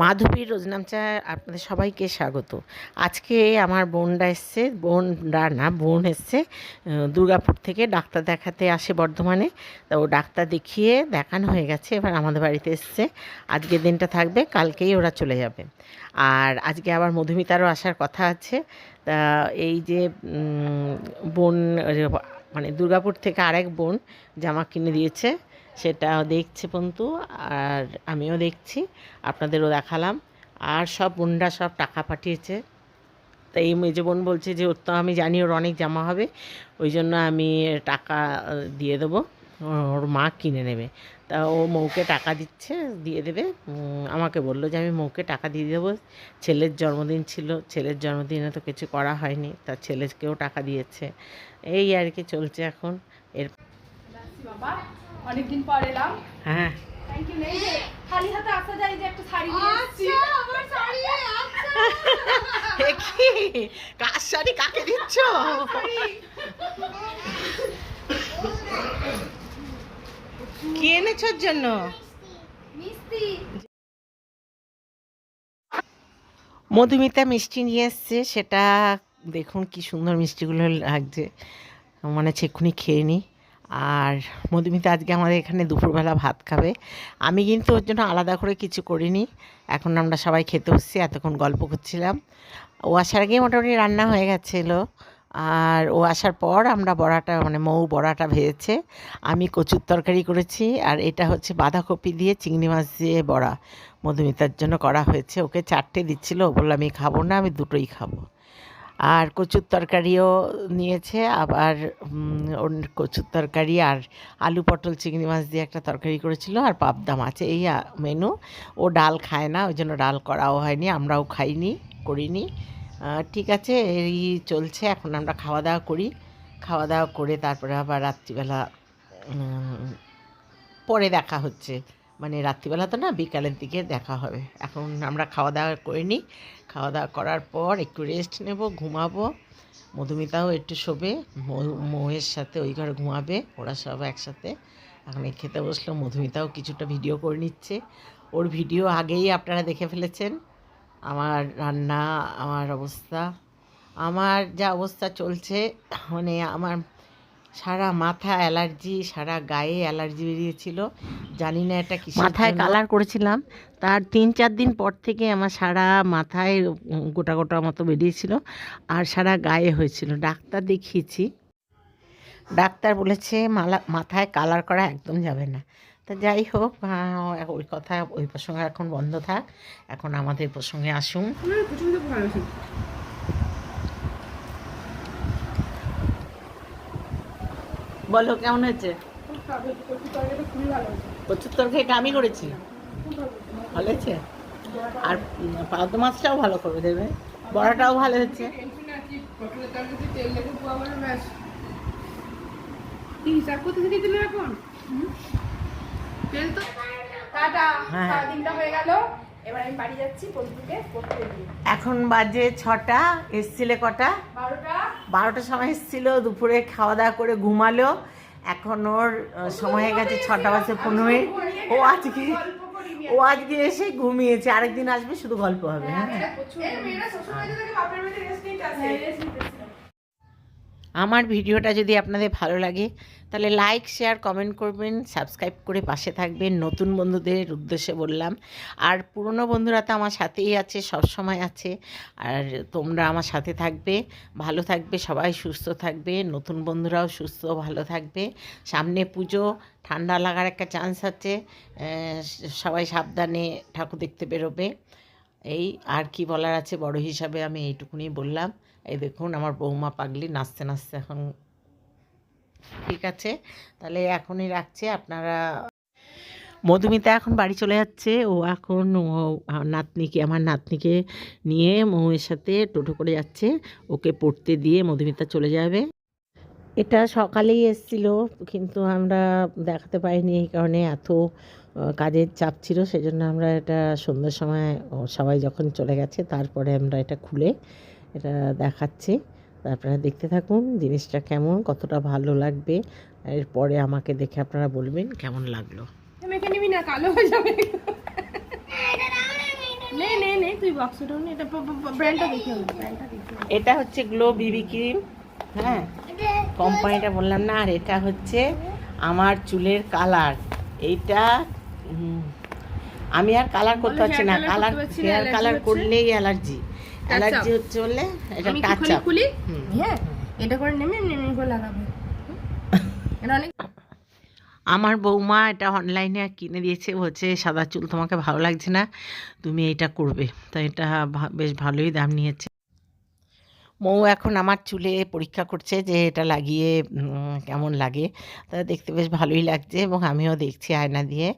মাধবীর রোজনামচা আপনাদের সবাইকে স্বাগত। আজকে আমার বোনরা এসছে, বোনরা না, বোন এসছে দুর্গাপুর থেকে ডাক্তার দেখাতে আসে বর্ধমানে। তা ও ডাক্তার দেখিয়ে দেখানো হয়ে গেছে, এবার আমাদের বাড়িতে এসছে। আজকের দিনটা থাকবে, কালকেই ওরা চলে যাবে। আর আজকে আবার মধুমিতারও আসার কথা আছে। তা এই যে বোন মানে দুর্গাপুর থেকে আরেক বোন জামা কিনে দিয়েছে। সেটা দেখছে পন্তু, আর আমিও দেখছি, আপনাদেরও দেখালাম। আর সব বোনরা সব টাকা পাঠিয়েছে। তাই এই মেজো বোন বলছে যে, ওর তো আমি জানি ওর অনেক জামা হবে, ওই জন্য আমি টাকা দিয়ে দেবো, ওর মা কিনে নেবে। তা ও মৌকে টাকা দিচ্ছে, দিয়ে দেবে। আমাকে বলল যে, আমি মৌকে টাকা দিয়ে দেবো, ছেলের জন্মদিন ছিল, ছেলের জন্মদিনে তো কিছু করা হয়নি, তা ছেলেকেও টাকা দিয়েছে। এই আর কি চলছে এখন। এর বাবা অনেকদিন পর এলাম। হ্যাঁ। থ্যাংক ইউ নেই খালি হাতে আসা যায় যে একটা শাড়ি নিয়ে আমার শাড়ি কি? কার শাড়ি? কাকে দিচ্ছ? কি এনেছো ওর জন্য? মিষ্টি। মধুমিতা মিষ্টি নিয়ে এসছে। সেটা দেখুন কি সুন্দর মিষ্টিগুলো লাগছে। মানে চেক্ষুনি খেয়ে নিই আর মধুমিতা আজকে আমাদের এখানে দুপুরবেলা ভাত খাবে। আমি কিন্তু ওর জন্য আলাদা করে কিছু করিনি। এখন আমরা সবাই খেতে বসছি, এতক্ষণ গল্প করছিলাম। ও আসার আগেই মোটামুটি রান্না হয়ে গেছিল। আর ও আসার পর আমরা বড়াটা মানে মৌ বড়াটা ভেজেছে। আমি কচুর তরকারি করেছি আর এটা হচ্ছে বাঁধাকপি দিয়ে চিংড়ি মাছ দিয়ে বড়া। মধুমিতার জন্য করা হয়েছে। ওকে চারটে দিচ্ছিল। ও বলল, আমি খাব না, আমি দুটোই খাব। আর কচুর তরকারিও নিয়েছে, আবার কচুর তরকারি আর আলু পটল চিংড়ি মাছ দিয়ে একটা তরকারি করেছিল, আর পাবদা মাছ, এই মেনু। ও ডাল খায় না, ওই জন্য ডাল করাও হয়নি, আমরাও খাইনি, করিনি। ঠিক আছে, এই চলছে, এখন আমরা খাওয়া দাওয়া করি। খাওয়া দাওয়া করে তারপরে আবার রাত্রিবেলা পরে দেখা হচ্ছে। মানে রাত্রিবেলা তো না বিকালের দিকে দেখা হবে। এখন আমরা খাওয়া দাওয়া করে নিই। খাওয়া দাওয়া করার পর একটু রেস্ট নেব, ঘুমাবো। মধুমিতাও একটু শোবে মৌয়ের সাথে ওই ঘরে ঘুমাবে, ওরা সব একসাথে। এখন খেতে বসল, মধুমিতাও কিছুটা ভিডিও করে নিচ্ছে। ওর ভিডিও আগেই আপনারা দেখে ফেলেছেন। আমার রান্না, আমার অবস্থা, আমার যা অবস্থা চলছে মানে আমার সারা মাথা অ্যালার্জি সারা গায়ে অ্যালার্জি বেরিয়েছিল। জানি না এটা কি মাথায় কালার করেছিলাম। তার তিন চার দিন পর থেকে আমার সারা মাথায় গোটা গোটা মতো বেরিয়েছিল আর সারা গায়ে হয়েছিল। ডাক্তার দেখিয়েছি। ডাক্তার বলেছে মালা মাথায় কালার করা একদম যাবে না। তা যাই হোক ওই কথা ওই প্রসঙ্গে এখন বন্ধ থাক। এখন আমাদের প্রসঙ্গে আসুন। বলো কেমন হয়েছে? প্রচুর তরকারিটা আমি করেছি। ভালো হয়েছে? আর পাবদা মাছটাও ভালো করে দেবে। বড়াটাও ভালো হয়েছে। হ্যাঁ। হয়ে এখন বাজে ছটা এসছিলে কটা? বারোটা। বারোটার সময় এসেছিল দুপুরে খাওয়া দাওয়া করে ঘুমালো। এখন ওর সময় হয়ে গেছে ছটা বাজে পনেরোই মিনিট। ও আজকে ও আজকে এসে ঘুমিয়েছে। আরেকদিন আসবে শুধু গল্প হবে হ্যাঁ? আমার ভিডিওটা যদি আপনাদের ভালো লাগে, তাহলে লাইক শেয়ার কমেন্ট করবেন সাবস্ক্রাইব করে পাশে থাকবেন। নতুন বন্ধুদের উদ্দেশ্যে বললাম। আর পুরনো বন্ধুরা তো আমার সাথেই আছে, সব সময় আছে। আর তোমরা আমার সাথে থাকবে, ভালো থাকবে, সবাই সুস্থ থাকবে, নতুন বন্ধুরাও সুস্থ, ভালো থাকবে। সামনে পুজো, ঠান্ডা লাগার একটা চান্স আছে। সবাই সাবধানে ঠাকুর দেখতে বেরোবে। এই আর কি বলার আছে, বড় হিসাবে আমি এইটুকুনি বললাম। এই দেখুন, আমার বৌমা পাগলি নাচতে নাচতে এখন ঠিক আছে। তাহলে এখনই রাখছে, আপনারা মধুমিতা এখন বাড়ি চলে যাচ্ছে। ও এখন নাতনিকে, আমার নাতনিকে নিয়ে মৌয়ের সাথে টোটো করে যাচ্ছে। ওকে পড়তে দিয়ে মধুমিতা চলে যাবে। এটা সকালেই এসছিল কিন্তু আমরা দেখাতে পাইনি এই কারণে এত কাজের চাপ ছিল সেজন্য আমরা এটা সন্ধ্যের সময় সবাই যখন চলে গেছে তারপরে আমরা এটা খুলে এটা দেখাচ্ছি। আপনারা দেখতে থাকুন জিনিসটা কেমন কতটা ভালো লাগবে এরপরে আমাকে দেখে আপনারা বলবেন কেমন লাগল। মেখে নিবি না কালো হয়ে যাবে। নে নে নে তুই বক্সটা এটা ব্র্যান্ডটা দেখি আমি ব্র্যান্ডটা দেখি এটা হচ্ছে গ্লো বিবি ক্রিম হ্যাঁ। কোম্পানিটা বললাম না আর এটা হচ্ছে আমার চুলের কালার এইটা আমি আর কালার করতে পারছি না। কালার হেয়ার কালার করলেই অ্যালার্জি অ্যালার্জি হচ্ছে বললে এটা টাচ খুলি? আপ হ্যাঁ এটা করে নেমে নেমে করে লাগাবো। এটা অনেক আমার বৌমা এটা অনলাইনে কিনে দিয়েছে বলছে সাদা চুল তোমাকে ভালো লাগছে না তুমি এটা করবে। তো এটা বেশ ভালোই দাম নিয়েছে। মৌ এখন আমার চুলে পরীক্ষা করছে যে এটা লাগিয়ে কেমন লাগে। তা দেখতে বেশ ভালোই লাগছে এবং আমিও দেখছি আয়না দিয়ে।